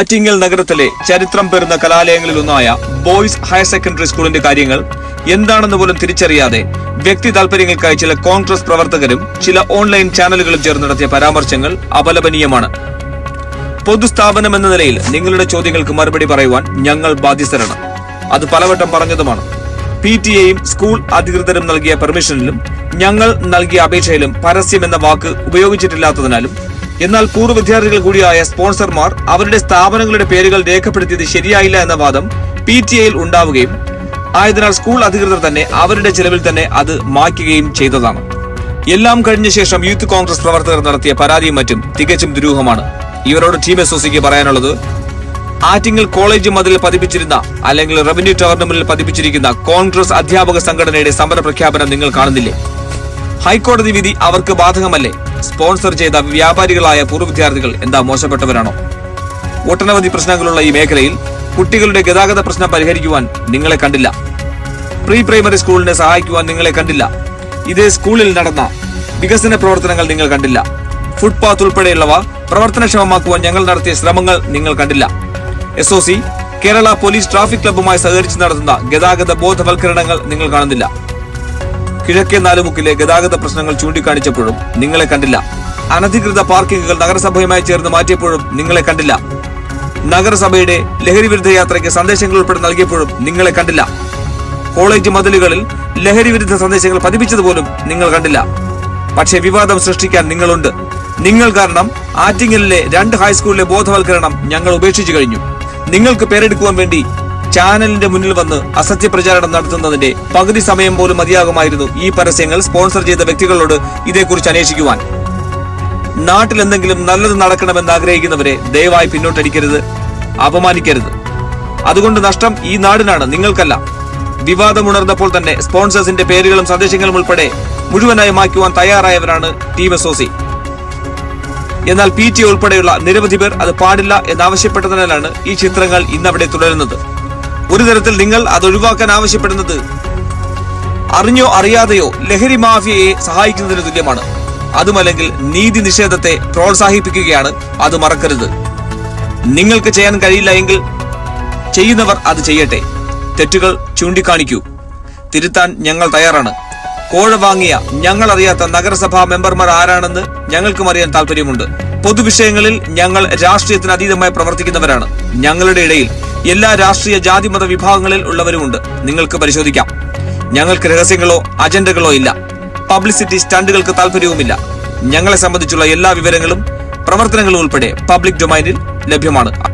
ആറ്റിങ്ങൽ നഗരത്തിലെ ചരിത്രം പേറുന്ന കലാലയങ്ങളിൽ ഒന്നായ ബോയ്സ് ഹയർ സെക്കൻഡറി സ്കൂളിന്റെ കാര്യങ്ങൾ എന്താണെന്ന് പോലും തിരിച്ചറിയാതെ വ്യക്തി താല്പര്യങ്ങൾക്കായി ചില കോൺഗ്രസ് പ്രവർത്തകരും ചില ഓൺലൈൻ ചാനലുകളും ചേർന്ന് നടത്തിയ പരാമർശങ്ങൾ അപലപനീയമാണ്. പൊതുസ്ഥാപനം എന്ന നിലയിൽ നിങ്ങളുടെ ചോദ്യങ്ങൾക്ക് മറുപടി പറയുവാൻ ഞങ്ങൾ ബാധ്യസ്ഥരാണ്. അത് പലവട്ടം പറഞ്ഞതുമാണ്. പി ടി എയും സ്കൂൾ അധികൃതരും നൽകിയ പെർമിഷനിലും ഞങ്ങൾ നൽകിയ അപേക്ഷയിലും പരസ്യം എന്ന വാക്ക് ഉപയോഗിച്ചിട്ടില്ലാത്തതിനാലും എന്നാൽ പൂർവ വിദ്യാർത്ഥികൾ കൂടിയായ സ്പോൺസർമാർ അവരുടെ സ്ഥാപനങ്ങളുടെ പേരുകൾ രേഖപ്പെടുത്തിയത് ശരിയായില്ല എന്ന വാദം പി ടി ഐയിൽ ഉണ്ടാവുകയും ആയതിനാൽ സ്കൂൾ അധികൃതർ തന്നെ അവരുടെ ചെലവിൽ തന്നെ അത് മാറ്റുകയും ചെയ്തതാണ്. എല്ലാം കഴിഞ്ഞ ശേഷം യൂത്ത് കോൺഗ്രസ് പ്രവർത്തകർ നടത്തിയ പരാതിയും മറ്റും തികച്ചും ദുരൂഹമാണ്. ഇവരോട് ടീം എസ് പറയാനുള്ളത് ആറ്റിങ്ങൽ കോളേജ് മതിൽ പതിപ്പിച്ചിരുന്ന അല്ലെങ്കിൽ റവന്യൂ ടവറിന് മുന്നിൽ പതിപ്പിച്ചിരിക്കുന്ന കോൺഗ്രസ് അധ്യാപക സംഘടനയുടെ സമര പ്രഖ്യാപനം നിങ്ങൾ കാണുന്നില്ലേ? ഹൈക്കോടതി വിധി അവർക്ക് ബാധകമല്ലേ? സ്പോൺസർ ചെയ്ത വ്യാപാരികളായ പൂർവ വിദ്യാർത്ഥികൾ എന്താ മോശപ്പെട്ടവരാണോ? ഒട്ടനവധി പ്രശ്നങ്ങളുള്ള ഈ മേഖലയിൽ കുട്ടികളുടെ ഗതാഗത പ്രശ്നം പരിഹരിക്കുവാൻ നിങ്ങളെ കണ്ടില്ല. പ്രീ പ്രൈമറി സ്കൂളിനെ സഹായിക്കുവാൻ നിങ്ങളെ കണ്ടില്ല. ഇതേ സ്കൂളിൽ നടന്ന വികസന പ്രവർത്തനങ്ങൾ നിങ്ങൾ കണ്ടില്ല. ഫുട്പാത്ത് ഉൾപ്പെടെയുള്ളവ പ്രവർത്തനക്ഷമമാക്കുവാൻ ഞങ്ങൾ നടത്തിയ ശ്രമങ്ങൾ നിങ്ങൾ കണ്ടില്ല. S O C Kerala police traffic ക്ലബ്ബുമായി സഹകരിച്ച് നടത്തുന്ന ഗതാഗത ബോധവൽക്കരണങ്ങൾ നിങ്ങൾ കാണുന്നില്ല. കിഴക്കേ നാലുമുക്കിലെ ഗതാഗത പ്രശ്നങ്ങൾ ചൂണ്ടിക്കാണിച്ചപ്പോഴും നിങ്ങളെ കണ്ടില്ല. അനധികൃത പാർക്കിങ്ങുകൾ നഗരസഭയുമായി ചേർന്ന് മാറ്റിയപ്പോഴും നിങ്ങളെ കണ്ടില്ല. നഗരസഭയുടെ ലഹരി വിരുദ്ധ യാത്രയ്ക്ക് സന്ദേശങ്ങൾ ഉൾപ്പെടെ നൽകിയപ്പോഴും നിങ്ങളെ കണ്ടില്ല. കോളേജ് മതിലുകളിൽ ലഹരി വിരുദ്ധ സന്ദേശങ്ങൾ പതിപ്പിച്ചതുപോലും നിങ്ങൾ കണ്ടില്ല. പക്ഷേ വിവാദം സൃഷ്ടിക്കാൻ നിങ്ങളുണ്ട്. നിങ്ങൾ കാരണം ആറ്റിങ്ങലിലെ രണ്ട് ഹൈസ്കൂളിലെ ബോധവൽക്കരണം ഞങ്ങൾ ഉപേക്ഷിച്ചു കഴിഞ്ഞു. നിങ്ങൾക്ക് പേരെടുക്കുവാൻ വേണ്ടി ചാനലിന്റെ മുന്നിൽ വന്ന് അസത്യ പ്രചാരണം നടത്തുന്നതിന്റെ പകുതി സമയം പോലും മതിയാകുമായിരുന്നു ഈ പരസ്യങ്ങൾ സ്പോൺസർ ചെയ്ത വ്യക്തികളോട് ഇതേക്കുറിച്ച് അന്വേഷിക്കുവാൻ. നാട്ടിൽ എന്തെങ്കിലും നല്ലത് നടക്കണമെന്ന് ആഗ്രഹിക്കുന്നവരെ ദയവായി പിന്നോട്ടടിക്കരുത് അപമാനിക്കരുത്. അതുകൊണ്ട് നഷ്ടം ഈ നാടിനാണ് നിങ്ങൾക്കല്ല. വിവാദമുണർന്നപ്പോൾ തന്നെ സ്പോൺസേഴ്സിന്റെ പേരുകളും സന്ദേശങ്ങളും ഉൾപ്പെടെ മുഴുവനായി മാറ്റുവാൻ തയ്യാറായവരാണ് ടീം എസ് എന്നാൽ പി ടി ഉൾപ്പെടെയുള്ള നിരവധി പേർ അത് പാടില്ല എന്നാവശ്യപ്പെട്ടതിനാലാണ് ഈ ചിത്രങ്ങൾ ഇന്നവിടെ തുടരുന്നത്. ഒരു തരത്തിൽ നിങ്ങൾ അത് ഒഴിവാക്കാൻ ആവശ്യപ്പെടുന്നത്. അറിഞ്ഞോ അറിയാതെയോ ലഹരി മാഫിയയെ സഹായിക്കുന്നതിന് തുല്യമാണ്. അതുമല്ലെങ്കിൽ നീതി നിഷേധത്തെ പ്രോത്സാഹിപ്പിക്കുകയാണ് അത് മറക്കരുത്. നിങ്ങൾക്ക് ചെയ്യാൻ കഴിയില്ല എങ്കിൽ ചെയ്യുന്നവർ അത് ചെയ്യട്ടെ. തെറ്റുകൾ ചൂണ്ടിക്കാണിക്കൂ. തിരുത്താൻ ഞങ്ങൾ തയ്യാറാണ്. കോഴ വാങ്ങിയ ഞങ്ങൾ അറിയാത്ത നഗരസഭാ മെമ്പർമാർ ആരാണെന്ന് ഞങ്ങൾക്കും അറിയാൻ താല്പര്യമുണ്ട് പൊതുവിഷയങ്ങളിൽ ഞങ്ങൾ രാഷ്ട്രീയത്തിന് അതീതമായി പ്രവർത്തിക്കുന്നവരാണ്. ഞങ്ങളുടെ ഇടയിൽ എല്ലാ രാഷ്ട്രീയ ജാതിമത വിഭാഗങ്ങളിൽ ഉള്ളവരുമുണ്ട്. നിങ്ങൾക്ക് പരിശോധിക്കാം. ഞങ്ങൾക്ക് രഹസ്യങ്ങളോ അജണ്ടകളോ ഇല്ല. പബ്ലിസിറ്റി സ്റ്റണ്ടുകൾക്ക് താല്പര്യവുമില്ല ഞങ്ങളെ സംബന്ധിച്ചുള്ള എല്ലാ വിവരങ്ങളും പ്രവർത്തനങ്ങളും ഉൾപ്പെടെ പബ്ലിക് ഡൊമൈനിൽ ലഭ്യമാണ്.